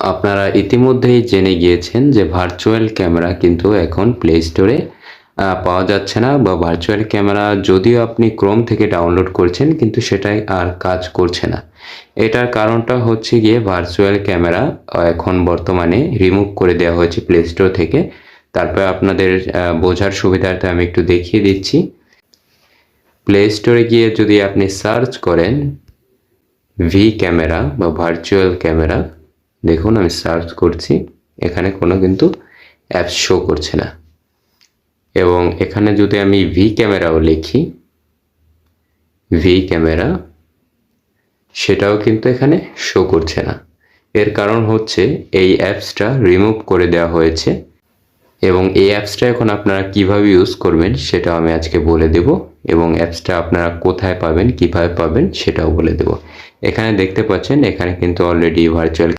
আপনারা ইতিমধ্যেই জেনে গিয়েছেন যে ভার্চুয়াল ক্যামেরা কিন্তু এখন প্লে স্টোরে পাওয়া যাচ্ছে না বা ভার্চুয়াল ক্যামেরা যদিও আপনি ক্রোম থেকে ডাউনলোড করছেন কিন্তু সেটাই আর কাজ করছে না। এটার কারণটা হচ্ছে গিয়ে ভার্চুয়াল ক্যামেরা এখন বর্তমানে রিমুভ করে দেওয়া হয়েছে প্লে স্টোর থেকে। তারপর আপনাদের বোঝার সুবিধার্থে আমি একটু দেখিয়ে দিচ্ছি। প্লে স্টোরে গিয়ে যদি আপনি সার্চ করেন ভি ক্যামেরা বা ভার্চুয়াল ক্যামেরা দেখুন, আমি সার্চ করছি। এখানে কোনো কিন্তু অ্যাপস শো করছে না। এবং এখানে যদি আমি ভি ক্যামেরাও লিখি ভি ক্যামেরা সেটাও কিন্তু এখানে শো করছে না। এর কারণ হচ্ছে এই অ্যাপসটা রিমুভ করে দেওয়া হয়েছে। এবং এই অ্যাপসটা এখন আপনারা কীভাবে ইউজ করবেন, সেটাও আমি আজকে বলে দেব। এবং অ্যাপসটা আপনারা কোথায় পাবেন, কীভাবে পাবেন, সেটাও বলে দেব। এখানে দেখতে পাচ্ছেন, এখানে কিন্তু অলরেডি ভার্চুয়াল